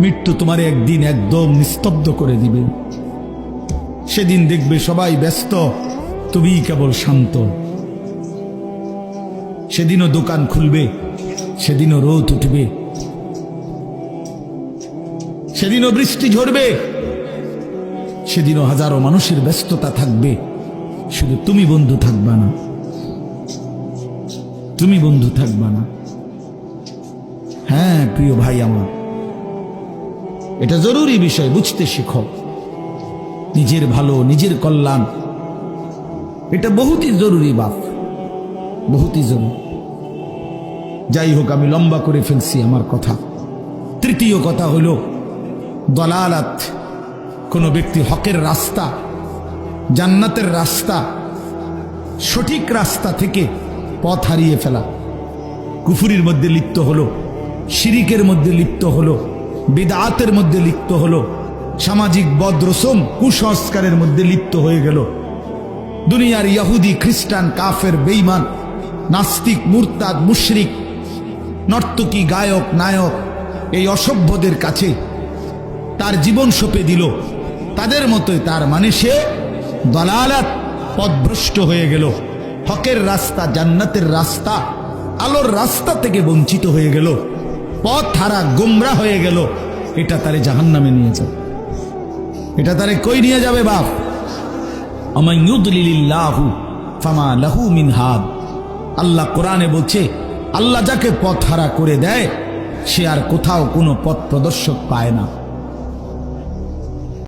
মৃত্যু তোমার একদিন একদম নিস্তব্ধ করে দিবে। সেদিন দেখবে সবাই ব্যস্ত তুমি কেবল শান্ত। সেদিনও দোকান খুলবে, সেদিনও রোদ উঠবে। সেদিনও বৃষ্টি ঝরবে, সেদিনও হাজারো মানুষের ব্যস্ততা থাকবে। শুধু তুমি বন্ধু থাকবা না। তুমি বন্ধু থাকবা না। হ্যাঁ প্রিয় ভাই আমার। এটা জরুরি বিষয়, বুঝতে শেখো। নিজের ভালো, নিজের কল্যাণ। এটা বহুতই জরুরি বাপ, বহুতই জরুরি। যাই হোক, আমি লম্বা করে ফেলছি আমার কথা। তৃতীয় কথা হলো, দলালাত কোনো ব্যক্তি হকের রাস্তা, জান্নাতের রাস্তা, সঠিক রাস্তা থেকে পথ হারিয়ে ফেলা। কুফুরির মধ্যে লিপ্ত হলো, শিরিকের মধ্যে লিপ্ত হলো। বিদাতের মধ্যে লিপ্ত হলো। সামাজিক বদ্রসম কুসংস্কারের মধ্যে লিপ্ত হয়ে গেল। দুনিয়ার ইয়াহুদি খ্রিস্টান, কাফের বেইমান নাস্তিক, মুরতাদ, মুশরিক, নর্তকী, গায়ক, নায়ক এই অসভ্যদের কাছে তার জীবন সঁপে দিল। তাদের মতোই তার মানে সে দলালাত পথভ্রষ্ট হয়ে গেল। হকের রাস্তা, জান্নাতের রাস্তা, আলোর রাস্তা থেকে বঞ্চিত হয়ে গেল। পথ হারা গুমরা হয়ে গেল। এটা তারে জাহান নামে নিয়ে যাবে। এটা তারে কই নিয়ে যাবে বাপ? আমায় ইউদলিল্লাহু ফামা লাহু মিন হাদ। আল্লাহ কোরআনে বলছে, আল্লাহ যাকে পথ হারা করে দেয়, সে আর কোথাও কোনো পথ প্রদর্শক পায় না।